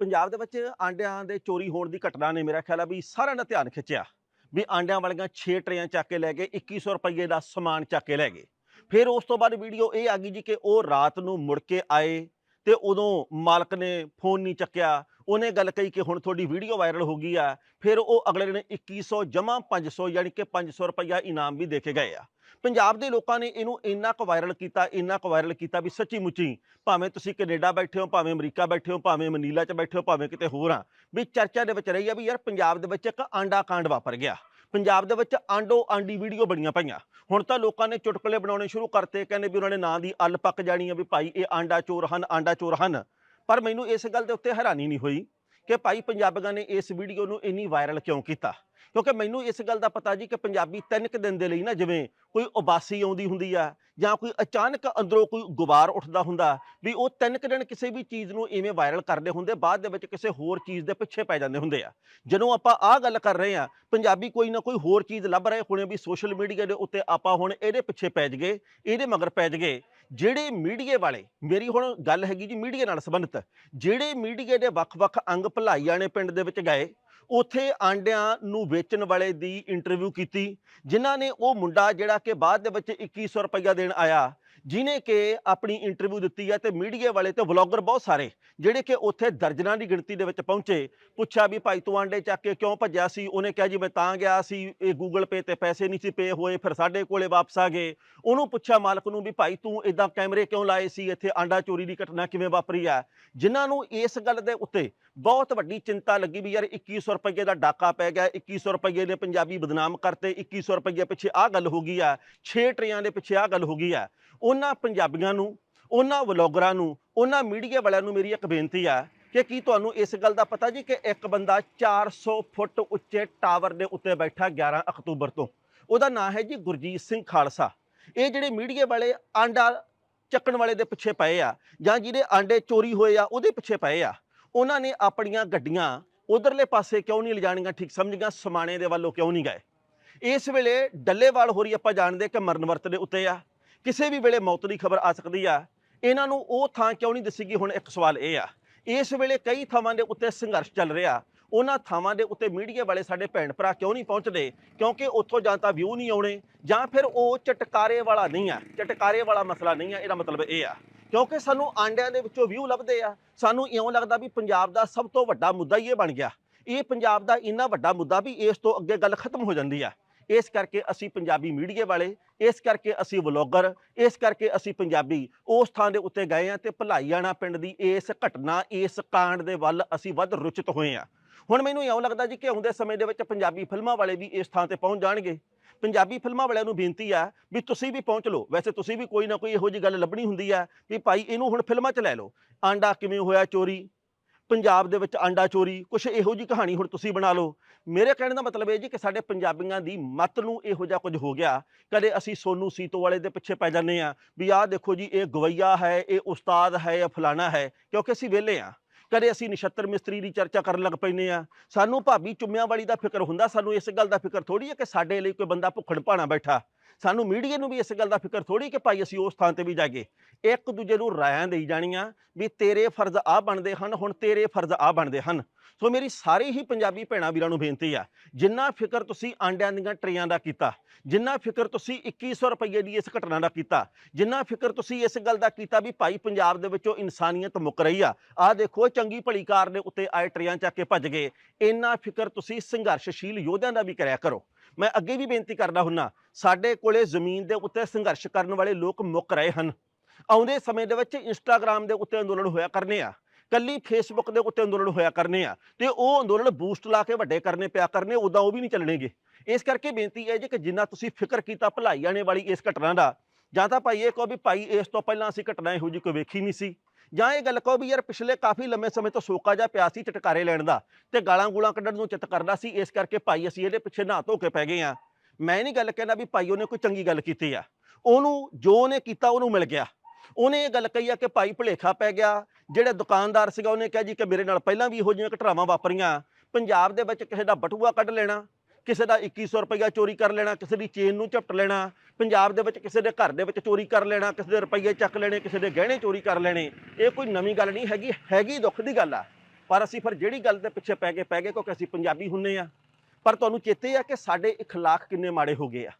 ਪੰਜਾਬ ਦੇ ਵਿੱਚ ਆਂਡਿਆਂ ਦੇ ਚੋਰੀ ਹੋਣ ਦੀ ਘਟਨਾ ਨੇ ਮੇਰਾ ਖਿਆਲ ਆ ਵੀ ਸਾਰਿਆਂ ਦਾ ਧਿਆਨ ਖਿੱਚਿਆ ਵੀ ਆਂਡਿਆਂ ਵਾਲੀਆਂ 6 ਟਰੇਆਂ ਚੱਕ ਕੇ ਲੈ ਗਏ 2100 ਰੁਪਏ ਦਾ ਸਮਾਨ ਚੱਕ ਕੇ ਲੈ ਗਏ। ਫਿਰ ਉਸ ਤੋਂ ਬਾਅਦ ਵੀਡੀਓ ਇਹ ਆ ਗਈ ਜੀ ਕਿ ਉਹ ਰਾਤ ਨੂੰ ਮੁੜ ਕੇ ਆਏ ਤੇ ਉਦੋਂ ਮਾਲਕ ਨੇ ਫੋਨ ਨਹੀਂ ਚੱਕਿਆ ਉਹਨੇ ਗੱਲ ਕਹੀ ਕਿ ਹੁਣ ਤੁਹਾਡੀ ਵੀਡੀਓ ਵਾਇਰਲ ਹੋ ਗਈ ਆ, ਫਿਰ ਉਹ ਅਗਲੇ ਦਿਨ 2100 ਜਮਾ 500 ਯਾਨੀ ਕਿ 500 ਰੁਪਇਆ ਇਨਾਮ ਵੀ ਦੇ ਕੇ ਗਏ ਆ। ਪੰਜਾਬ ਦੇ ਲੋਕਾਂ ਨੇ ਇਹਨੂੰ ਇੰਨਾ ਕੁ ਵਾਇਰਲ ਕੀਤਾ, ਇੰਨਾ ਕੁ ਵਾਇਰਲ ਕੀਤਾ ਵੀ ਸੱਚੀ ਮੁੱਚੀ ਭਾਵੇਂ ਤੁਸੀਂ ਕੈਨੇਡਾ ਬੈਠੇ ਹੋ, ਭਾਵੇਂ ਅਮਰੀਕਾ ਬੈਠੇ ਹੋ, ਭਾਵੇਂ ਮਨੀਲਾ 'ਚ ਬੈਠੇ ਹੋ, ਭਾਵੇਂ ਕਿਤੇ ਹੋਰ ਆ, ਵੀ ਚਰਚਾ ਦੇ ਵਿੱਚ ਰਹੀ ਆ ਵੀ ਯਾਰ ਪੰਜਾਬ ਦੇ ਵਿੱਚ ਇੱਕ ਆਂਡਾ ਕਾਂਡ ਵਾਪਰ ਗਿਆ। ਪੰਜਾਬ ਦੇ ਵਿੱਚ ਆਂਡੋ ਆਂਡੀ ਵੀਡੀਓ ਬਣੀਆਂ ਪਈਆਂ। ਹੁਣ ਤਾਂ ਲੋਕਾਂ ਨੇ ਚੁਟਕਲੇ ਬਣਾਉਣੇ ਸ਼ੁਰੂ ਕਰਤੇ, ਕਹਿੰਦੇ ਵੀ ਉਹਨਾਂ ਨੇ ਨਾਂ ਦੀ ਅੱਲ ਪੱਕ ਜਾਣੀ ਆ ਵੀ ਭਾਈ ਇਹ ਆਂਡਾ ਚੋਰ ਹਨ, ਆਂਡਾ ਚੋਰ ਹਨ। ਪਰ ਮੈਨੂੰ ਇਸ ਗੱਲ ਦੇ ਉੱਤੇ ਹੈਰਾਨੀ ਨਹੀਂ ਹੋਈ ਕਿ ਭਾਈ ਪੰਜਾਬੀਆਂ ਨੇ ਇਸ ਵੀਡੀਓ ਨੂੰ ਇੰਨੀ ਵਾਇਰਲ ਕਿਉਂ ਕੀਤਾ? ਕਿਉਂਕਿ ਮੈਨੂੰ ਇਸ ਗੱਲ ਦਾ ਪਤਾ ਜੀ ਕਿ ਪੰਜਾਬੀ ਤਿੰਨ ਕੁ ਦਿਨ ਦੇ ਲਈ ਨਾ ਜਿਵੇਂ ਕੋਈ ਉਬਾਸੀ ਆਉਂਦੀ ਹੁੰਦੀ ਆ ਜਾਂ ਕੋਈ ਅਚਾਨਕ ਅੰਦਰੋਂ ਕੋਈ ਗੁਬਾਰ ਉੱਠਦਾ ਹੁੰਦਾ ਵੀ ਉਹ ਤਿੰਨ ਕੁ ਦਿਨ ਕਿਸੇ ਵੀ ਚੀਜ਼ ਨੂੰ ਇਵੇਂ ਵਾਇਰਲ ਕਰਦੇ ਹੁੰਦੇ, ਬਾਅਦ ਦੇ ਵਿੱਚ ਕਿਸੇ ਹੋਰ ਚੀਜ਼ ਦੇ ਪਿੱਛੇ ਪੈ ਜਾਂਦੇ ਹੁੰਦੇ ਆ। ਜਦੋਂ ਆਪਾਂ ਆਹ ਗੱਲ ਕਰ ਰਹੇ ਆ, ਪੰਜਾਬੀ ਕੋਈ ਨਾ ਕੋਈ ਹੋਰ ਚੀਜ਼ ਲੱਭ ਰਹੇ ਹੋਣੇ ਵੀ ਸੋਸ਼ਲ ਮੀਡੀਆ ਦੇ ਉੱਤੇ ਆਪਾਂ ਹੁਣ ਇਹਦੇ ਪਿੱਛੇ ਪੈ ਜਗੇ, ਇਹਦੇ ਮਗਰ ਪੈ ਜਗੇ। ਜਿਹੜੇ ਮੀਡੀਏ ਵਾਲੇ, ਮੇਰੀ ਹੁਣ ਗੱਲ ਹੈਗੀ ਜੀ ਮੀਡੀਏ ਨਾਲ ਸੰਬੰਧਿਤ, ਜਿਹੜੇ ਮੀਡੀਏ ਦੇ ਵੱਖ-ਵੱਖ ਅੰਗ ਭਲਾਈਆਂ ਨੇ ਪਿੰਡ ਦੇ ਵਿੱਚ ਗਏ, ਉਥੇ ਆਂਡਿਆਂ ਨੂੰ ਵੇਚਣ ਵਾਲੇ ਦੀ ਇੰਟਰਵਿਊ ਕੀਤੀ, ਜਿਨ੍ਹਾਂ ਨੇ ਉਹ ਮੁੰਡਾ ਜਿਹੜਾ ਕਿ ਬਾਅਦ ਦੇ ਵਿੱਚ 2100 ਰੁਪਇਆ ਦੇਣ ਆਇਆ ਜਿਨੇ ਕਿ ਆਪਣੀ ਇੰਟਰਵਿਊ ਦਿੱਤੀ ਹੈ ਤੇ ਮੀਡੀਆ ਵਾਲੇ ਤੇ ਵਲੌਗਰ ਬਹੁਤ ਸਾਰੇ, ਜਿਹੜੇ ਕਿ ਉੱਥੇ ਦਰਜਨਾਂ ਦੀ ਗਿਣਤੀ ਦੇ ਵਿੱਚ ਪਹੁੰਚੇ। ਪੁੱਛਿਆ ਵੀ ਭਾਈ ਤੂੰ ਆਂਡੇ ਚੱਕ ਕੇ ਕਿਉਂ ਭੱਜਿਆ ਸੀ? ਉਹਨੇ ਕਿਹਾ ਜੀ ਮੈਂ ਤਾਂ ਗਿਆ ਸੀ, ਇਹ ਗੂਗਲ ਪੇ ਤੇ ਪੈਸੇ ਨਹੀਂ ਸੀ ਪੇ ਹੋਏ, ਫਿਰ ਸਾਡੇ ਕੋਲੇ ਵਾਪਸ ਆ ਗਏ। ਉਹਨੂੰ ਪੁੱਛਿਆ ਮਾਲਕ ਨੂੰ ਵੀ ਭਾਈ ਤੂੰ ਇਦਾਂ ਕੈਮਰੇ ਕਿਉਂ ਲਾਏ ਸੀ? ਇੱਥੇ ਆਂਡਾ ਚੋਰੀ ਦੀ ਘਟਨਾ ਕਿਵੇਂ ਵਾਪਰੀ ਆ ਜਿਨ੍ਹਾਂ ਨੂੰ ਇਸ ਗੱਲ ਦੇ ਉੱਤੇ ਬਹੁਤ ਵੱਡੀ ਚਿੰਤਾ ਲੱਗੀ ਵੀ ਯਾਰ 2100 ਰੁਪਏ ਦਾ ਡਾਕਾ ਪੈ ਗਿਆ 2100 ਰੁਪਏ ਨੇ ਪੰਜਾਬੀ ਬਦਨਾਮ ਕਰਤੇ 2100 ਰੁਪਏ ਪਿੱਛੇ ਆਹ ਗੱਲ ਹੋ ਗਈ ਆ 6 ਟਰਿਆਂ ਦੇ ਪਿੱਛੇ ਆਹ ਗੱਲ ਹੋ ਗਈ ਆ। ਉਹਨਾਂ ਪੰਜਾਬੀਆਂ ਨੂੰ, ਉਹਨਾਂ ਵਲੌਗਰਾਂ ਨੂੰ, ਉਹਨਾਂ ਮੀਡੀਆ ਵਾਲਿਆਂ ਨੂੰ ਮੇਰੀ ਇੱਕ ਬੇਨਤੀ ਆ ਕਿ ਕੀ ਤੁਹਾਨੂੰ ਇਸ ਗੱਲ ਦਾ ਪਤਾ ਜੀ ਕਿ ਇੱਕ ਬੰਦਾ 400 ਫੁੱਟ ਉੱਚੇ ਟਾਵਰ ਦੇ ਉੱਤੇ ਬੈਠਾ 11 ਅਕਤੂਬਰ ਤੋਂ। ਉਹਦਾ ਨਾਂ ਹੈ ਜੀ ਗੁਰਜੀਤ ਸਿੰਘ ਖਾਲਸਾ। ਇਹ ਜਿਹੜੇ ਮੀਡੀਆ ਵਾਲੇ ਆਂਡਾ ਚੱਕਣ ਵਾਲੇ ਦੇ ਪਿੱਛੇ ਪਏ ਆ ਜਾਂ ਜਿਹਦੇ ਆਂਡੇ ਚੋਰੀ ਹੋਏ ਆ, ਉਹਦੇ ਪਿੱਛੇ ਪਏ ਆ। ਉਹਨਾਂ ਨੇ ਆਪਣੀਆਂ ਗੱਡੀਆਂ ਉਧਰਲੇ ਪਾਸੇ ਕਿਉਂ ਨਹੀਂ ਲਿਜਾਣੀਆਂ, ਠੀਕ ਸਮਝ ਗਿਆ? ਸਮਾਣੇ ਦੇ ਵੱਲੋਂ ਕਿਉਂ ਨਹੀਂ ਗਏ? ਇਸ ਵੇਲੇ ਡੱਲੇਵਾਲ ਹੋਰੀ ਆਪਾਂ ਜਾਣਦੇ ਕਿ ਮਰਨ ਵਰਤ ਦੇ ਉੱਤੇ ਆ। ਕਿਸੇ ਵੀ ਵੇਲੇ ਮੌਤ ਦੀ ਖਬਰ ਆ ਸਕਦੀ ਆ। ਇਹਨਾਂ ਨੂੰ ਉਹ ਥਾਂ ਕਿਉਂ ਨਹੀਂ ਦੱਸੀ ਗਈ? ਹੁਣ ਇੱਕ ਸਵਾਲ ਇਹ ਆ। ਇਸ ਵੇਲੇ ਕਈ ਥਾਵਾਂ ਦੇ ਉੱਤੇ ਸੰਘਰਸ਼ ਚੱਲ ਰਿਹਾ। ਉਹਨਾਂ ਥਾਵਾਂ ਦੇ ਉੱਤੇ ਮੀਡੀਆ ਵਾਲੇ ਸਾਡੇ ਭੈਣ ਭਰਾ ਕਿਉਂ ਨਹੀਂ ਪਹੁੰਚਦੇ? ਕਿਉਂਕਿ ਉੱਥੋਂ ਜਾਂ ਤਾਂ ਵਿਊ ਨਹੀਂ ਆਉਣੇ, ਜਾਂ ਫਿਰ ਉਹ ਚਟਕਾਰੇ ਵਾਲਾ ਨਹੀਂ ਆ। ਚਟਕਾਰੇ ਵਾਲਾ ਮਸਲਾ ਨਹੀਂ ਆ, ਇਹਦਾ ਮਤਲਬ ਇਹ ਆ। ਕਿਉਂਕਿ ਸਾਨੂੰ ਆਂਡਿਆਂ ਦੇ ਵਿੱਚੋਂ ਵਿਊ ਲੱਭਦੇ ਆ। ਸਾਨੂੰ ਇਉਂ ਲੱਗਦਾ ਵੀ ਪੰਜਾਬ ਦਾ ਸਭ ਤੋਂ ਵੱਡਾ ਮੁੱਦਾ ਹੀ ਇਹ ਬਣ ਗਿਆ। ਇਹ ਪੰਜਾਬ ਦਾ ਇੰਨਾ ਵੱਡਾ ਮੁੱਦਾ ਵੀ ਇਸ ਤੋਂ ਅੱਗੇ ਗੱਲ ਖਤਮ ਹੋ ਜਾਂਦੀ ਆ। ਇਸ ਕਰਕੇ ਅਸੀਂ ਪੰਜਾਬੀ ਮੀਡੀਆ ਵਾਲੇ ਇਸ ਕਰਕੇ ਅਸੀਂ ਵਲੌਗਰ, ਇਸ ਕਰਕੇ ਅਸੀਂ ਪੰਜਾਬੀ। ਉਸ ਥਾਂ ਦੇ ਉੱਤੇ ਗਏ ਆ ਤੇ ਭਲਾਈਆਣਾ ਪਿੰਡ ਦੀ ਇਸ ਘਟਨਾ, ਇਸ ਕਾਂਡ ਦੇ ਵੱਲ ਅਸੀਂ ਵੱਧ ਰੁਚਿਤ ਹੋਏ ਆ ਹੁਣ ਮੈਨੂੰ ਇਉਂ ਲੱਗਦਾ ਜੀ ਕਿ ਆਉਂਦੇ ਸਮੇਂ ਦੇ ਵਿੱਚ ਪੰਜਾਬੀ ਫਿਲਮਾਂ ਵਾਲੇ ਵੀ ਇਸ ਥਾਂ ਤੇ ਪਹੁੰਚ ਜਾਣਗੇ। ਪੰਜਾਬੀ ਫਿਲਮਾਂ ਵਾਲਿਆਂ ਨੂੰ ਬੇਨਤੀ ਆ ਵੀ ਤੁਸੀਂ ਵੀ ਪਹੁੰਚ ਲਓ। ਵੈਸੇ ਤੁਸੀਂ ਵੀ ਕੋਈ ਨਾ ਕੋਈ ਇਹੋ ਜੀ ਗੱਲ ਲੱਭਣੀ ਹੁੰਦੀ ਆ ਵੀ ਭਾਈ ਇਹਨੂੰ ਹੁਣ ਫਿਲਮਾਂ 'ਚ ਲੈ ਲਓ। ਆਂਡਾ ਕਿਵੇਂ ਹੋਇਆ ਚੋਰੀ? ਪੰਜਾਬ ਦੇ ਵਿੱਚ ਆਂਡਾ ਚੋਰੀ, ਕੁਛ ਇਹੋ ਜੀ ਕਹਾਣੀ ਹੁਣ ਤੁਸੀਂ ਬਣਾ ਲਓ। ਮੇਰੇ ਕਹਿਣ ਦਾ ਮਤਲਬ ਇਹ ਜੀ ਕਿ ਸਾਡੇ ਪੰਜਾਬੀਆਂ ਦੀ ਮਤ ਨੂੰ ਇਹੋ ਜਿਹਾ ਕੁਝ ਹੋ ਗਿਆ, ਕਦੇ ਅਸੀਂ ਸੋਨੂ ਸੀਤੋ ਵਾਲੇ ਦੇ ਪਿੱਛੇ ਪੈ ਜਾਂਦੇ ਆ ਵੀ ਆਹ ਦੇਖੋ ਜੀ, ਇਹ ਗਵਈਆ ਹੈ, ਇਹ ਉਸਤਾਦ ਹੈ, ਇਹ ਫਲਾਣਾ ਹੈ, ਕਿਉਂਕਿ ਅਸੀਂ ਵਿਹਲੇ ਆ ਕਦੇ ਅਸੀਂ ਨਛੱਤਰ ਮਿਸਤਰੀ ਦੀ ਚਰਚਾ ਕਰਨ ਲੱਗ ਪੈਨੇ ਆ ਸਾਨੂੰ ਭਾਬੀ ਚੁੰਮਿਆਂ ਵਾਲੀ ਦਾ ਫਿਕਰ ਹੁੰਦਾ, ਸਾਨੂੰ ਇਸ ਗੱਲ ਦਾ ਫਿਕਰ ਥੋੜੀ ਹੈ ਕਿ ਸਾਡੇ ਲਈ ਕੋਈ ਬੰਦਾ ਭੁੱਖਣ ਭਾਣਾ ਬੈਠਾ। ਸਾਨੂੰ ਮੀਡੀਆ ਨੂੰ ਵੀ ਇਸ ਗੱਲ ਦਾ ਫਿਕਰ ਥੋੜੀ ਕਿ ਭਾਈ ਅਸੀਂ ਉਸ ਥਾਂ ਤੇ ਵੀ ਜਾਗੇ ਇੱਕ ਦੂਜੇ ਨੂੰ ਰਾਇਆਂ ਦੇਈ ਜਾਣੀਆਂ ਵੀ ਤੇਰੇ ਫਰਜ਼ ਆ ਬਣਦੇ ਹਨ, ਹੁਣ ਤੇਰੇ ਫਰਜ਼ ਆ ਬਣਦੇ ਹਨ। ਸੋ ਮੇਰੀ ਸਾਰੀ ਹੀ ਪੰਜਾਬੀ ਭੈਣਾਂ ਵੀਰਾਂ ਨੂੰ ਬੇਨਤੀ ਆ, ਜਿੰਨਾ ਫਿਕਰ ਤੁਸੀਂ ਆਂਡਿਆਂ ਦੀਆਂ ਟਰੇਆਂ ਦਾ ਕੀਤਾ, ਜਿੰਨਾ ਫਿਕਰ ਤੁਸੀਂ 2100 ਰੁਪਏ ਦੀ ਇਸ ਘਟਨਾ ਦਾ ਕੀਤਾ, ਜਿੰਨਾ ਫਿਕਰ ਤੁਸੀਂ ਇਸ ਗੱਲ ਦਾ ਕੀਤਾ ਵੀ ਭਾਈ ਪੰਜਾਬ ਦੇ ਵਿੱਚੋਂ ਇਨਸਾਨੀਅਤ ਮੁੱਕ ਰਹੀ ਆ, ਆਹ ਦੇਖੋ ਚੰਗੀ ਭਲੀ ਕਾਰ ਦੇ ਉੱਤੇ ਆਏ ਟਰੇਆਂ ਚੱਕ ਕੇ ਭੱਜ ਗਏ, ਇੰਨਾ ਫਿਕਰ ਤੁਸੀਂ ਸੰਘਰਸ਼ਸ਼ੀਲ ਯੋਧਿਆਂ ਦਾ ਵੀ ਕਰਿਆ ਕਰੋ। ਮੈਂ ਅੱਗੇ ਵੀ ਬੇਨਤੀ ਕਰਦਾ ਹੁੰਨਾ, ਸਾਡੇ ਕੋਲੇ ਜ਼ਮੀਨ ਦੇ ਉੱਤੇ ਸੰਘਰਸ਼ ਕਰਨ ਵਾਲੇ ਲੋਕ ਮੁੱਕ ਰਹੇ ਹਨ। ਆਉਂਦੇ ਸਮੇਂ ਦੇ ਵਿੱਚ ਇੰਸਟਾਗ੍ਰam ਦੇ ਉੱਤੇ ਅੰਦੋਲਨ ਹੋਇਆ ਕਰਨੇ ਆ, ਕੱਲੀ ਫੇਸਬੁੱਕ ਦੇ ਉੱਤੇ ਅੰਦੋਲਨ ਹੋਇਆ ਕਰਨੇ ਆ, ਤੇ ਉਹ ਅੰਦੋਲਨ ਬੂਸਟ ਲਾ ਕੇ ਵੱਡੇ ਕਰਨੇ ਪਿਆ ਕਰਨੇ, ਉਦਾਂ ਉਹ ਵੀ ਨਹੀਂ ਚੱਲਣਗੇ। ਇਸ ਕਰਕੇ ਬੇਨਤੀ ਹੈ ਜੀ ਕਿ ਜਿੰਨਾ ਤੁਸੀਂ ਫਿਕਰ ਕੀਤਾ ਭਲਾਈ ਆਣੇ ਵਾਲੀ ਇਸ ਘਟਨਾ ਦਾ, ਜਾਂ ਤਾਂ ਭਾਈ ਇਹ ਕਹੋ ਵੀ ਭਾਈ ਇਸ ਤੋਂ ਪਹਿਲਾਂ ਅਸੀਂ ਘਟਨਾ ਇਹੋ ਜਿਹੀ ਕੋਈ ਵੇਖੀ ਨਹੀਂ ਸੀ। ਜਾਂ ਇਹ ਗੱਲ ਕਹੋ ਵੀ ਯਾਰ ਪਿਛਲੇ ਕਾਫੀ ਲੰਮੇ ਸਮੇਂ ਤੋਂ ਸੋਕਾ ਜਿਹਾ ਪਿਆ ਸੀ ਚਟਕਾਰੇ ਲੈਣ ਦਾ ਤੇ ਗਾਲਾਂ ਗੂਲਾਂ ਕੱਢਣ ਨੂੰ ਚਿੱਤ ਕਰਦਾ ਸੀ, ਇਸ ਕਰਕੇ ਭਾਈ ਅਸੀਂ ਇਹਦੇ ਪਿੱਛੇ ਨਹਾ ਧੋ ਕੇ ਪੈ ਗਏ ਆ ਮੈਂ ਨਹੀਂ ਗੱਲ ਕਹਿੰਦਾ ਵੀ ਭਾਈ ਉਹਨੇ ਕੋਈ ਚੰਗੀ ਗੱਲ ਕੀਤੀ ਆ। ਉਹਨੂੰ ਜੋ ਉਹਨੇ ਕੀਤਾ ਉਹਨੂੰ ਮਿਲ ਗਿਆ। ਉਹਨੇ ਇਹ ਗੱਲ ਕਹੀ ਆ ਕਿ ਭਾਈ ਭੁਲੇਖਾ ਪੈ ਗਿਆ। ਜਿਹੜੇ ਦੁਕਾਨਦਾਰ ਸੀਗਾ ਉਹਨੇ ਕਿਹਾ ਜੀ ਕਿ ਮੇਰੇ ਨਾਲ ਪਹਿਲਾਂ ਵੀ ਇਹੋ ਜਿਹੀਆਂ ਘਟਨਾਵਾਂ ਵਾਪਰੀਆਂ। ਪੰਜਾਬ ਦੇ ਵਿੱਚ ਕਿਸੇ ਦਾ ਬਟੂਆ ਕੱਢ ਲੈਣਾ। ਕਿਸੇ ਦਾ 2100 ਰੁਪਇਆ ਚੋਰੀ ਕਰ ਲੈਣਾ ਕਿਸੇ ਦੀ ਚੇਨ ਨੂੰ ਝਪਟ ਲੈਣਾ ਪੰਜਾਬ ਦੇ ਵਿੱਚ ਕਿਸੇ ਦੇ ਘਰ ਦੇ ਵਿੱਚ ਚੋਰੀ ਕਰ ਲੈਣਾ ਕਿਸੇ ਦੇ ਰੁਪਈਏ ਚੱਕ ਲੈਣੇ ਕਿਸੇ ਦੇ ਗਹਿਣੇ ਚੋਰੀ ਕਰ ਲੈਣੇ ਇਹ ਕੋਈ ਨਵੀਂ ਗੱਲ ਨਹੀਂ ਹੈਗੀ ਹੈਗੀ ਦੁੱਖ ਦੀ ਗੱਲ ਆ ਪਰ ਅਸੀਂ ਫਿਰ ਜਿਹੜੀ ਗੱਲ ਦੇ ਪਿੱਛੇ ਪੈ ਗਏ ਪੈ ਗਏ ਕਿਉਂਕਿ ਅਸੀਂ ਪੰਜਾਬੀ ਹੁੰਨੇ ਆ ਪਰ ਤੁਹਾਨੂੰ ਚੇਤੇ ਆ ਕਿ ਸਾਡੇ اخلاق ਕਿੰਨੇ ਮਾੜੇ ਹੋ ਗਏ ਆ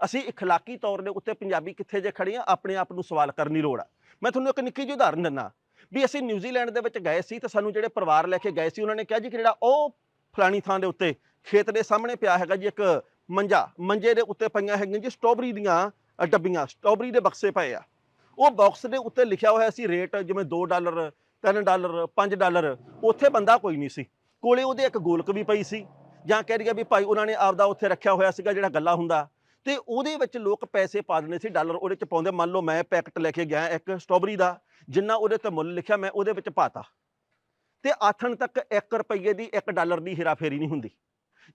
ਅਸੀਂ اخلاقی ਤੌਰ ਦੇ ਉੱਤੇ ਪੰਜਾਬੀ ਕਿੱਥੇ ਜੇ ਖੜੇ ਆ ਆਪਣੇ ਆਪ ਨੂੰ ਸਵਾਲ ਕਰਨ ਦੀ ਲੋੜ ਆ ਮੈਂ ਤੁਹਾਨੂੰ ਇੱਕ ਨਿੱਕੀ ਜਿਹੀ ਉਦਾਹਰਨ ਦਿੰਦਾ ਵੀ ਅਸੀਂ ਨਿਊਜ਼ੀਲੈਂਡ ਦੇ ਵਿੱਚ ਗਏ ਸੀ ਤੇ ਸਾਨੂੰ ਜਿਹੜੇ ਪਰਿਵਾਰ ਲੈ ਕੇ ਗਏ ਸੀ ਉਹਨਾਂ ਨੇ ਕਿਹਾ ਜੀ ਕਿ ਜਿਹੜਾ ਉਹ ਫਲਾਣੀ ਥਾਂ ਦੇ ਉੱਤੇ ਖੇਤ ਦੇ ਸਾਹਮਣੇ ਪਿਆ ਹੈਗਾ ਜੀ ਇੱਕ ਮੰਜਾ। ਮੰਜੇ ਦੇ ਉੱਤੇ ਪਈਆਂ ਹੈਗੀਆਂ ਜੀ ਸਟ੍ਰਾਬੇਰੀ ਦੀਆਂ ਡੱਬੀਆਂ। ਸਟ੍ਰਾਬੇਰੀ ਦੇ ਬਕਸੇ ਪਏ ਆ। ਉਹ ਬਾਕਸ ਦੇ ਉੱਤੇ ਲਿਖਿਆ ਹੋਇਆ ਸੀ ਰੇਟ ਜਿਵੇਂ 2 ਡਾਲਰ 3 ਡਾਲਰ 5 ਡਾਲਰ। ਉੱਥੇ ਬੰਦਾ ਕੋਈ ਨਹੀਂ ਸੀ। ਕੋਲੇ ਉਹਦੇ ਇੱਕ ਗੋਲਕ ਵੀ ਪਈ ਸੀ। ਜਾਂ ਕਹਿ ਰਿਹਾ ਵੀ ਭਾਈ ਉਹਨਾਂ ਨੇ ਆਪਦਾ ਉੱਥੇ ਰੱਖਿਆ ਹੋਇਆ ਸੀਗਾ ਜਿਹੜਾ ਗੱਲਾ ਹੁੰਦਾ। ਤੇ ਉਹਦੇ ਵਿੱਚ ਲੋਕ ਪੈਸੇ ਪਾ ਦਿੰਦੇ ਸੀ ਡਾਲਰ। ਉਹਦੇ ਚ ਪਾਉਂਦੇ, ਮੰਨ ਲਓ ਮੈਂ ਪੈਕਟ ਲੈ ਕੇ ਗਿਆ ਇੱਕ ਸਟ੍ਰਾਬੇਰੀ ਦਾ, ਜਿੰਨਾ ਉਹਦੇ ਤੇ ਮੁੱਲ ਲਿਖਿਆ ਮੈਂ ਉਹਦੇ ਵਿੱਚ ਪਾਤਾ। ਤੇ ਆਥਣ ਤੱਕ 1 ਰੁਪਏ ਦੀ 1 ਡਾਲਰ ਦੀ ਹੇਰਾਫੇਰੀ ਨਹੀਂ ਹੁੰਦੀ।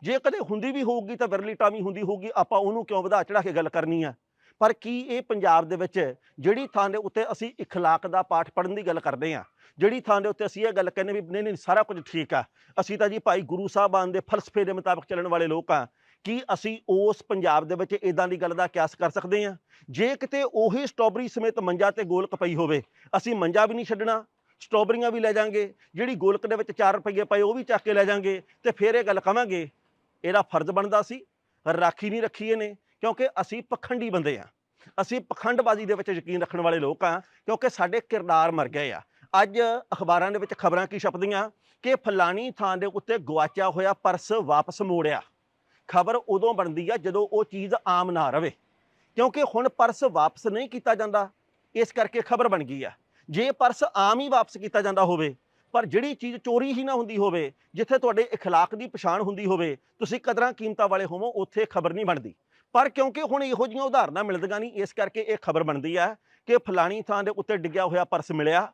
ਜੇ ਕਦੇ ਹੁੰਦੀ ਵੀ ਹੋਊਗੀ ਤਾਂ ਵਿਰਲੀ ਟਾਮੀ ਹੁੰਦੀ ਹੋਊਗੀ ਆਪਾਂ ਉਹਨੂੰ ਕਿਉਂ ਵਧਾ ਚੜਾ ਕੇ ਗੱਲ ਕਰਨੀ ਆ ਪਰ ਕੀ ਇਹ ਪੰਜਾਬ ਦੇ ਵਿੱਚ ਜਿਹੜੀ ਥਾਂ ਦੇ ਉੱਤੇ ਅਸੀਂ اخلاق ਦਾ ਪਾਠ ਪੜ੍ਹਨ ਦੀ ਗੱਲ ਕਰਦੇ ਆ ਜਿਹੜੀ ਥਾਂ ਦੇ ਉੱਤੇ ਅਸੀਂ ਇਹ ਗੱਲ ਕਹਿੰਦੇ ਵੀ ਨਹੀਂ ਨਹੀਂ ਸਾਰਾ ਕੁਝ ਠੀਕ ਆ ਅਸੀਂ ਤਾਂ ਜੀ ਭਾਈ ਗੁਰੂ ਸਾਹਿਬਾਨ ਦੇ ਫਲਸਫੇ ਦੇ ਮੁਤਾਬਕ ਚੱਲਣ ਵਾਲੇ ਲੋਕ ਆ ਕੀ ਅਸੀਂ ਉਸ ਪੰਜਾਬ ਦੇ ਵਿੱਚ ਇਦਾਂ ਦੀ ਗੱਲ ਦਾ ਕਿਆਸ ਕਰ ਸਕਦੇ ਆ ਜੇ ਕਿਤੇ ਉਹੀ ਸਟ੍ਰਾਬੇਰੀ ਸਮੇਤ ਮੰਜਾ ਤੇ ਗੋਲਕ ਪਈ ਹੋਵੇ ਅਸੀਂ ਮੰਜਾ ਵੀ ਨਹੀਂ ਛੱਡਣਾ ਸਟ੍ਰਾਬੇਰੀਆਂ ਵੀ ਲੈ ਜਾਾਂਗੇ ਜਿਹੜੀ ਗੋਲਕ ਦੇ ਵਿੱਚ 4 ਰੁਪਏ ਪਏ ਉਹ ਵੀ ਚੱਕ ਕੇ ਲੈ ਜਾਾਂਗੇ ਤੇ ਫਿਰ ਇਹ ਗੱਲ ਕਵਾਂਗੇ ਇਹਦਾ ਫਰਜ਼ ਬਣਦਾ ਸੀ, ਰਾਖੀ ਨਹੀਂ ਰੱਖੀ ਇਹਨੇ, ਕਿਉਂਕਿ ਅਸੀਂ ਪਖੰਡੀ ਬੰਦੇ ਆ ਅਸੀਂ ਪਖੰਡਬਾਜ਼ੀ ਦੇ ਵਿੱਚ ਯਕੀਨ ਰੱਖਣ ਵਾਲੇ ਲੋਕ ਆ ਕਿਉਂਕਿ ਸਾਡੇ ਕਿਰਦਾਰ ਮਰ ਗਏ ਆ। ਅੱਜ ਅਖਬਾਰਾਂ ਦੇ ਵਿੱਚ ਖਬਰਾਂ ਕੀ ਛਪਦੀਆਂ? ਕਿ ਫਲਾਣੀ ਥਾਂ ਦੇ ਉੱਤੇ ਗਵਾਚਿਆ ਹੋਇਆ ਪਰਸ ਵਾਪਸ ਮੋੜਿਆ। ਖਬਰ ਉਦੋਂ ਬਣਦੀ ਆ ਜਦੋਂ ਉਹ ਚੀਜ਼ ਆਮ ਨਾ ਰਵੇ। ਕਿਉਂਕਿ ਹੁਣ ਪਰਸ ਵਾਪਸ ਨਹੀਂ ਕੀਤਾ ਜਾਂਦਾ। ਇਸ ਕਰਕੇ ਖਬਰ ਬਣ ਗਈ ਆ। ਜੇ ਪਰਸ ਆਮ ਹੀ ਵਾਪਸ ਕੀਤਾ ਜਾਂਦਾ ਹੋਵੇ ਪਰ ਜਿਹੜੀ ਚੀਜ਼ ਚੋਰੀ ਹੀ ਨਾ ਹੁੰਦੀ ਹੋਵੇ ਜਿੱਥੇ ਤੁਹਾਡੇ اخلاق ਦੀ ਪਛਾਣ ਹੁੰਦੀ ਹੋਵੇ ਤੁਸੀਂ ਕਦਰਾਂ ਕੀਮਤਾਂ ਵਾਲੇ ਹੋਵੋ ਉੱਥੇ ਖਬਰ ਨਹੀਂ ਬਣਦੀ ਪਰ ਕਿਉਂਕਿ ਹੁਣ ਇਹੋ ਜਿਹੀਆਂ ਉਦਾਹਰਨਾਂ ਮਿਲਦੀਆਂ ਨਹੀਂ ਇਸ ਕਰਕੇ ਇਹ ਖਬਰ ਬਣਦੀ ਆ ਕਿ ਫਲਾਣੀ ਥਾਂ ਦੇ ਉੱਤੇ ਡਿੱਗਿਆ ਹੋਇਆ ਪਰਸ ਮਿਲਿਆ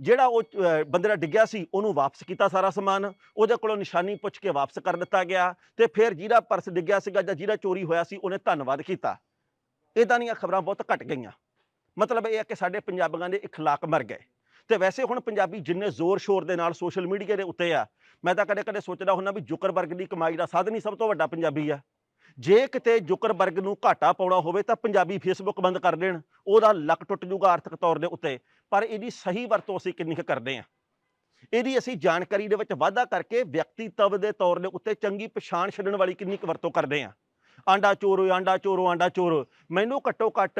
ਜਿਹੜਾ ਉਹ ਅਹ, ਬੰਦੇ ਦਾ ਡਿੱਗਿਆ ਸੀ ਉਹਨੂੰ ਵਾਪਸ ਕੀਤਾ ਸਾਰਾ ਸਮਾਨ ਉਹਦੇ ਕੋਲੋਂ ਨਿਸ਼ਾਨੀ ਪੁੱਛ ਕੇ ਵਾਪਸ ਕਰ ਦਿੱਤਾ ਗਿਆ ਤੇ ਫਿਰ ਜਿਹਦਾ ਪਰਸ ਡਿੱਗਿਆ ਸੀਗਾ ਜਾਂ ਜਿਹਦਾ ਚੋਰੀ ਹੋਇਆ ਸੀ ਉਹਨੇ ਧੰਨਵਾਦ ਕੀਤਾ ਇਦਾਂ ਦੀਆਂ ਖਬਰਾਂ ਬਹੁਤ ਘਟ ਗਈਆਂ ਮਤਲਬ ਇਹ ਹੈ ਕਿ ਸਾਡੇ ਪੰਜਾਬੀਆਂ ਦੇ اخلاق ਮਰ ਗਏ ਤੇ ਵੈਸੇ ਹੁਣ ਪੰਜਾਬੀ ਜਿੰਨੇ ਜ਼ੋਰ ਸ਼ੋਰ ਦੇ ਨਾਲ ਸੋਸ਼ਲ ਮੀਡੀਆ ਦੇ ਉੱਤੇ ਆ, ਮੈਂ ਤਾਂ ਕਦੇ ਕਦੇ ਸੋਚਦਾ ਹੁੰਦਾ ਵੀ ਜੁਕਰਬਰਗ ਦੀ ਕਮਾਈ ਦਾ ਸਾਧਨ ਹੀ ਸਭ ਤੋਂ ਵੱਡਾ ਪੰਜਾਬੀ ਆ। ਜੇ ਕਿਤੇ ਜੁਕਰਬਰਗ ਨੂੰ ਘਾਟਾ ਪਾਉਣਾ ਹੋਵੇ ਤਾਂ ਪੰਜਾਬੀ ਫੇਸਬੁੱਕ ਬੰਦ ਕਰ ਦੇਣ, ਉਹਦਾ ਲੱਕ ਟੁੱਟ ਜੂਗਾ ਆਰਥਿਕ ਤੌਰ ਦੇ ਉੱਤੇ, ਪਰ ਇਹਦੀ ਸਹੀ ਵਰਤੋਂ ਅਸੀਂ ਕਿੰਨੀ ਕੁ ਕਰਦੇ ਆ ਇਹਦੀ ਅਸੀਂ ਜਾਣਕਾਰੀ ਦੇ ਵਿੱਚ ਵਾਧਾ ਕਰਕੇ ਵਿਅਕਤੀਤਵ ਦੇ ਤੌਰ ਦੇ ਉੱਤੇ ਚੰਗੀ ਪਛਾਣ ਛੱਡਣ ਵਾਲੀ ਕਿੰਨੀ ਕੁ ਵਰਤੋਂ ਕਰਦੇ ਆ ਆਂਡਾ ਚੋਰੋ ਆਂਡਾ ਚੋਰੋ ਆਂਡਾ ਚੋਰੋ ਮੈਨੂੰ ਘੱਟੋ ਘੱਟ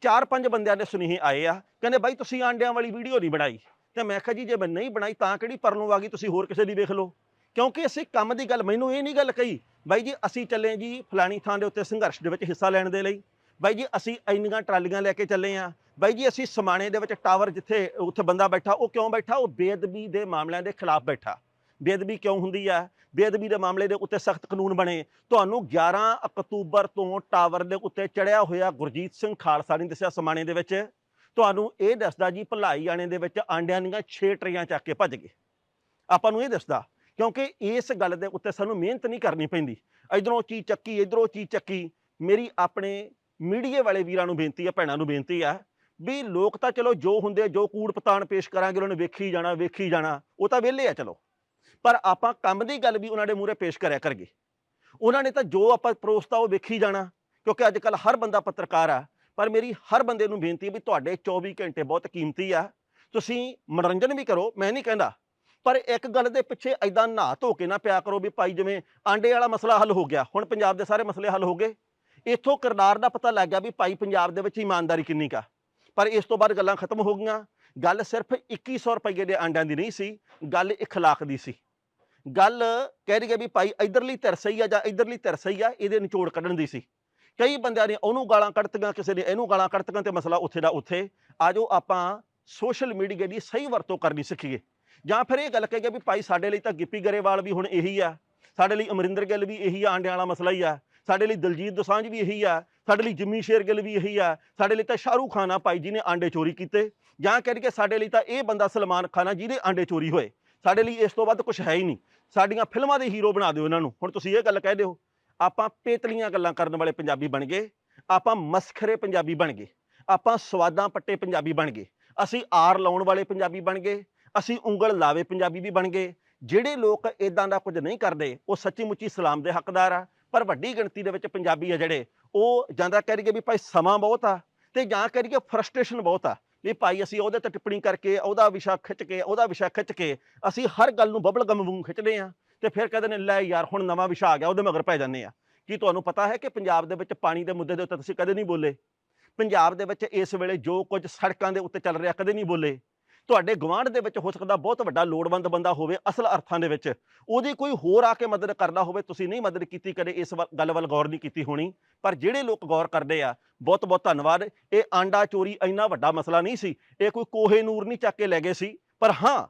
ਚਾਰ ਪੰਜ ਬੰਦਿਆਂ ਦੇ ਸੁਨੇਹੇ ਆਏ ਆ, ਕਹਿੰਦੇ ਬਾਈ ਤੁਸੀਂ ਆਂਡਿਆਂ ਵਾਲੀ ਵੀਡੀਓ ਨਹੀਂ ਬਣਾਈ। ਤੇ ਮੈਂ ਕਿਹਾ ਜੀ, ਜੇ ਮੈਂ ਨਹੀਂ ਬਣਾਈ ਤਾਂ ਕਿਹੜੀ ਪਰਲੋਂ ਆ ਗਈ, ਤੁਸੀਂ ਹੋਰ ਕਿਸੇ ਦੀ ਵੇਖ ਲਓ। ਕਿਉਂਕਿ ਅਸੀਂ ਕੰਮ ਦੀ ਗੱਲ, ਮੈਨੂੰ ਇਹ ਨਹੀਂ ਗੱਲ ਕਹੀ, ਬਾਈ ਜੀ ਅਸੀਂ ਚੱਲੇ ਜੀ ਫਲਾਣੀ ਥਾਂ ਦੇ ਉੱਤੇ ਸੰਘਰਸ਼ ਦੇ ਵਿੱਚ ਹਿੱਸਾ ਲੈਣ ਦੇ ਲਈ। ਬਾਈ ਜੀ ਅਸੀਂ ਇੰਨੀਆਂ ਟਰਾਲੀਆਂ ਲੈ ਕੇ ਚੱਲੇ ਆ। ਬਾਈ ਜੀ ਅਸੀਂ ਸਮਾਣੇ ਦੇ ਵਿੱਚ ਟਾਵਰ ਜਿੱਥੇ ਉੱਥੇ ਬੰਦਾ ਬੈਠਾ, ਉਹ ਕਿਉਂ ਬੈਠਾ? ਉਹ ਬੇਅਦਬੀ ਦੇ ਮਾਮਲਿਆਂ ਦੇ ਖਿਲਾਫ ਬੈਠਾ। ਬੇਅਦਬੀ ਕਿਉਂ ਹੁੰਦੀ ਆ? ਬੇਅਦਬੀ ਦੇ ਮਾਮਲੇ ਦੇ ਉੱਤੇ ਸਖਤ ਕਾਨੂੰਨ ਬਣੇ। ਤੁਹਾਨੂੰ 11 ਅਕਤੂਬਰ ਤੋਂ ਟਾਵਰ ਦੇ ਉੱਤੇ ਚੜਿਆ ਹੋਇਆ ਗੁਰਜੀਤ ਸਿੰਘ ਖਾਲਸਾ ਨੇ ਦੱਸਿਆ ਸਮਾਣੇ ਦੇ ਵਿੱਚ। ਤੁਹਾਨੂੰ ਇਹ ਦੱਸਦਾ ਜੀ ਭਲਾਈ ਆਣੇ ਦੇ ਵਿੱਚ ਆਂਡਿਆਂ ਦੀਆਂ 6 ਟਰੇਆਂ ਚੱਕ ਕੇ ਭੱਜ ਗਏ। ਆਪਾਂ ਨੂੰ ਇਹ ਦੱਸਦਾ, ਕਿਉਂਕਿ ਇਸ ਗੱਲ ਦੇ ਉੱਤੇ ਸਾਨੂੰ ਮਿਹਨਤ ਨਹੀਂ ਕਰਨੀ ਪੈਂਦੀ। ਇਧਰੋਂ ਚੀਜ਼ ਚੱਕੀ, ਇਧਰੋਂ ਚੀਜ਼ ਚੱਕੀ। ਮੇਰੀ ਆਪਣੇ ਮੀਡੀਆ ਵਾਲੇ ਵੀਰਾਂ ਨੂੰ ਬੇਨਤੀ ਆ, ਭੈਣਾਂ ਨੂੰ ਬੇਨਤੀ ਆ, ਵੀ ਲੋਕ ਤਾਂ ਚਲੋ ਜੋ ਹੁੰਦੇ ਜੋ ਕੂੜ ਪਤਾਣ ਪੇਸ਼ ਕਰਾਂਗੇ, ਉਹਨਾਂ ਨੂੰ ਵੇਖੀ ਜਾਣਾ ਵੇਖੀ ਜਾਣਾ। ਉਹ ਤਾਂ ਵਿਹਲੇ ਆ, ਚਲੋ। ਪਰ ਆਪਾਂ ਕੰਮ ਦੀ ਗੱਲ ਵੀ ਉਹਨਾਂ ਦੇ ਮੂਹਰੇ ਪੇਸ਼ ਕਰਿਆ ਕਰਗੇ। ਉਹਨਾਂ ਨੇ ਤਾਂ ਜੋ ਆਪਾਂ ਪਰੋਸਤਾ ਉਹ ਵੇਖੀ ਜਾਣਾ, ਕਿਉਂਕਿ ਅੱਜ ਕੱਲ ਹਰ ਬੰਦਾ ਪੱਤਰਕਾਰ ਆ, ਪਰ ਮੇਰੀ ਹਰ ਬੰਦੇ ਨੂੰ ਬੇਨਤੀ ਵੀ ਤੁਹਾਡੇ 24 ਘੰਟੇ ਬਹੁਤ ਕੀਮਤੀ ਆ। ਤੁਸੀਂ ਮਨੋਰੰਜਨ ਵੀ ਕਰੋ, ਮੈਂ ਨਹੀਂ ਕਹਿੰਦਾ, ਪਰ ਇੱਕ ਗੱਲ ਦੇ ਪਿੱਛੇ ਐਦਾਂ ਨਹਾ ਧੋ ਕੇ ਨਾ ਪਿਆ ਕਰੋ ਵੀ ਭਾਈ ਜਿਵੇਂ ਆਂਡੇ ਵਾਲਾ ਮਸਲਾ ਹੱਲ ਹੋ ਗਿਆ, ਹੁਣ ਪੰਜਾਬ ਦੇ ਸਾਰੇ ਮਸਲੇ ਹੱਲ ਹੋ ਗਏ। ਇੱਥੋਂ ਕਰਨਾਰ ਦਾ ਪਤਾ ਲੱਗ ਗਿਆ ਵੀ ਭਾਈ ਪੰਜਾਬ ਦੇ ਵਿੱਚ ਇਮਾਨਦਾਰੀ ਕਿੰਨੀ ਕਾ ਪਰ ਇਸ ਤੋਂ ਬਾਅਦ ਗੱਲਾਂ ਖਤਮ ਹੋ ਗਈਆਂ। ਗੱਲ ਸਿਰਫ 2100 ਰੁਪਏ ਦੇ ਆਂਡਿਆਂ ਦੀ ਨਹੀਂ ਸੀ, ਗੱਲ ਇਖਲਾਕ ਦੀ ਸੀ। ਗੱਲ ਕਹਿ ਰਹੀ ਹੈ ਵੀ ਭਾਈ ਇਧਰਲੀ ਧਿਰ ਸਹੀ ਆ ਜਾਂ ਇਧਰਲੀ ਧਿਰ ਸਹੀ ਆ, ਇਹਦੇ ਨਿਚੋੜ ਕੱਢਣ ਦੀ ਸੀ। ਕਈ ਬੰਦਿਆਂ ਨੇ ਉਹਨੂੰ ਗਾਲਾਂ ਕੱਢਤੀਆਂ, ਕਿਸੇ ਨੇ ਇਹਨੂੰ ਗਾਲਾਂ ਕੱਢਤੀਆਂ ਤੇ ਮਸਲਾ ਉੱਥੇ ਦਾ ਉੱਥੇ। ਆਜੋ ਆਪਾਂ ਸੋਸ਼ਲ ਮੀਡੀਆ ਦੀ ਸਹੀ ਵਰਤੋਂ ਕਰਨੀ ਸਿੱਖੀਏ। ਜਾਂ ਫਿਰ ਇਹ ਗੱਲ ਕਹੀਏ ਵੀ ਭਾਈ ਸਾਡੇ ਲਈ ਤਾਂ ਗਿੱਪੀ ਗਰੇਵਾਲ ਵੀ ਹੁਣ ਇਹੀ ਆ। ਸਾਡੇ ਲਈ ਅਮਰਿੰਦਰ ਗਿੱਲ ਵੀ ਇਹੀ ਆ, ਆਂਡਿਆਂ ਵਾਲਾ ਮਸਲਾ ਹੀ ਆ। ਸਾਡੇ ਲਈ ਦਲਜੀਤ ਦੋਸਾਂਝ ਵੀ ਇਹੀ ਆ। ਸਾਡੇ ਲਈ ਜਿੰਮੀ ਸ਼ੇਰਗਿੱਲ ਵੀ ਇਹੀ ਆ। ਸਾਡੇ ਲਈ ਤਾਂ ਸ਼ਾਹਰੂਖ ਖਾਨ ਆ ਭਾਈ ਜੀ ਨੇ ਆਂਡੇ ਚੋਰੀ ਕੀਤੇ। ਜਾਂ ਕਹਿ ਕੇ ਸਾਡੇ ਲਈ ਤਾਂ ਇਹ ਬੰਦਾ ਸਲਮਾਨ ਖਾਨ ਆ ਜਿਹਦੇ ਆਂਡੇ ਚੋਰੀ ਹੋਏ। ਸਾਡੇ ਲਈ ਇਸ ਤੋਂ ਵੱਧ ਕੁਝ ਹੈ ਹੀ ਨਹੀਂ। ਸਾਡੀਆਂ ਫਿਲਮਾਂ ਦੇ ਹੀਰੋ ਬਣਾ ਦਿਓ ਇਹਨਾਂ ਨੂੰ। ਹੁਣ ਤੁਸੀਂ ਇਹ ਗੱਲ ਕਹਿ ਦਿਓ, ਆਪਾਂ ਪੇਤਲੀਆਂ ਗੱਲਾਂ ਕਰਨ ਵਾਲੇ ਪੰਜਾਬੀ ਬਣ ਗਏ, ਆਪਾਂ ਮਸਖਰੇ ਪੰਜਾਬੀ ਬਣ ਗਏ, ਆਪਾਂ ਸਵਾਦਾਂ ਪੱਟੇ ਪੰਜਾਬੀ ਬਣ ਗਏ, ਅਸੀਂ ਆਰ ਲਾਉਣ ਵਾਲੇ ਪੰਜਾਬੀ ਬਣ ਗਏ, ਅਸੀਂ ਉਂਗਲ ਲਾਵੇ ਪੰਜਾਬੀ ਵੀ ਬਣ ਗਏ। ਜਿਹੜੇ ਲੋਕ ਇਦਾਂ ਦਾ ਕੁਝ ਨਹੀਂ ਕਰਦੇ, ਉਹ ਸੱਚੀ ਮੁੱਚੀ ਸਲਾਮ ਦੇ ਹੱਕਦਾਰ ਆ, ਪਰ ਵੱਡੀ ਗਿਣਤੀ ਦੇ ਵਿੱਚ ਪੰਜਾਬੀ ਆ ਜਿਹੜੇ, ਉਹ ਜਾਂਦਾ ਕਹਿ ਰਹੀਏ ਵੀ ਭਾਈ ਸਮਾਂ ਬਹੁਤ ਆ, ਤੇ ਜਾਂ ਕਹਿ ਰਹੀਏ ਫਰਸਟ੍ਰੇਸ਼ਨ ਬਹੁਤ ਆ। ਵੀ ਭਾਈ ਅਸੀਂ ਉਹਦੇ ਤੇ ਟਿੱਪਣੀ ਕਰਕੇ, ਉਹਦਾ ਵਿਸ਼ਾ ਖਿੱਚ ਕੇ, ਉਹਦਾ ਵਿਸ਼ਾ ਖਿੱਚ ਕੇ ਅਸੀਂ ਹਰ ਗੱਲ ਨੂੰ ਬਬਲ ਗਮ ਵਾਂਗੂ ਖਿੱਚਦੇ ਆ ਤੇ ਫਿਰ ਕਹਿੰਦੇ ਨੇ, ਲੈ ਯਾਰ ਹੁਣ ਨਵਾਂ ਵਿਸ਼ਾ ਆ ਗਿਆ, ਉਹਦੇ ਮਗਰ ਪੈ ਜਾਂਦੇ ਆ ਕੀ ਤੁਹਾਨੂੰ ਪਤਾ ਹੈ ਕਿ ਪੰਜਾਬ ਦੇ ਵਿੱਚ ਪਾਣੀ ਦੇ ਮੁੱਦੇ ਦੇ ਉੱਤੇ ਤੁਸੀਂ ਕਦੇ ਨਹੀਂ ਬੋਲੇ? ਪੰਜਾਬ ਦੇ ਵਿੱਚ ਇਸ ਵੇਲੇ ਜੋ ਕੁਝ ਸੜਕਾਂ ਦੇ ਉੱਤੇ ਚੱਲ ਰਿਹਾ, ਕਦੇ ਨਹੀਂ ਬੋਲੇ? ਤੁਹਾਡੇ ਗਵਾਂਢ ਦੇ ਵਿੱਚ ਹੋ ਸਕਦਾ ਬਹੁਤ ਵੱਡਾ ਲੋੜਵੰਦ ਬੰਦਾ ਹੋਵੇ ਅਸਲ ਅਰਥਾਂ ਦੇ ਵਿੱਚ। ਉਹਦੀ ਕੋਈ ਹੋਰ ਆ ਕੇ ਮਦਦ ਕਰਦਾ ਹੋਵੇ, ਤੁਸੀਂ ਨਹੀਂ ਮਦਦ ਕੀਤੀ, ਕਦੇ ਇਸ ਵੱਲ- ਗੱਲ ਵੱਲ ਗੌਰ ਨਹੀਂ ਕੀਤੀ ਹੋਣੀ। ਪਰ ਜਿਹੜੇ ਲੋਕ ਗੌਰ ਕਰਦੇ ਆ ਬਹੁਤ ਬਹੁਤ ਧੰਨਵਾਦ। ਇਹ ਆਂਡਾ ਚੋਰੀ ਇੰਨਾ ਵੱਡਾ ਮਸਲਾ ਨਹੀਂ ਸੀ। ਇਹ ਕੋਈ ਕੋਹੇ ਨੂਰ ਨਹੀਂ ਚੱਕ ਕੇ ਲੈ ਗਏ ਸੀ। ਪਰ ਹਾਂ,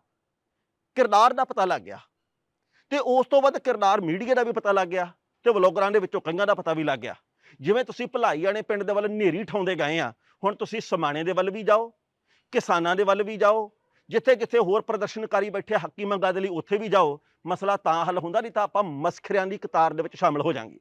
ਕਿਰਦਾਰ ਦਾ ਪਤਾ ਲੱਗ ਗਿਆ। ਤੇ ਉਸ ਤੋਂ ਬਾਅਦ ਕਿਰਦਾਰ ਮੀਡੀਆ ਦਾ ਵੀ ਪਤਾ ਲੱਗ ਗਿਆ ਤੇ ਵਲੋਗਰਾਂ ਦੇ ਵਿੱਚੋਂ ਕਈਆਂ ਦਾ ਪਤਾ ਵੀ ਲੱਗ ਗਿਆ। ਜਿਵੇਂ ਤੁਸੀਂ ਭਲਾਈ ਵਾਲੇ ਪਿੰਡ ਦੇ ਵੱਲ ਨੇਰੀ ਠਾਉਂਦੇ ਗਏ ਆ, ਹੁਣ ਤੁਸੀਂ ਸਮਾਣੇ ਦੇ ਵੱਲ ਵੀ ਜਾਓ। ਕਿਸਾਨਾਂ ਦੇ ਵੱਲ ਵੀ ਜਾਓ, ਜਿੱਥੇ ਜਿੱਥੇ ਹੋਰ ਪ੍ਰਦਰਸ਼ਨਕਾਰੀ ਬੈਠੇ ਹੱਕੀ ਮੰਗਾਂ ਦੇ ਲਈ ਉੱਥੇ ਵੀ ਜਾਓ, ਮਸਲਾ ਤਾਂ ਹੱਲ ਹੁੰਦਾ, ਨਹੀਂ ਤਾਂ ਆਪਾਂ ਮਸਖਰਿਆਂ ਦੀ ਕਤਾਰ ਦੇ ਵਿੱਚ ਸ਼ਾਮਲ ਹੋ ਜਾਾਂਗੇ।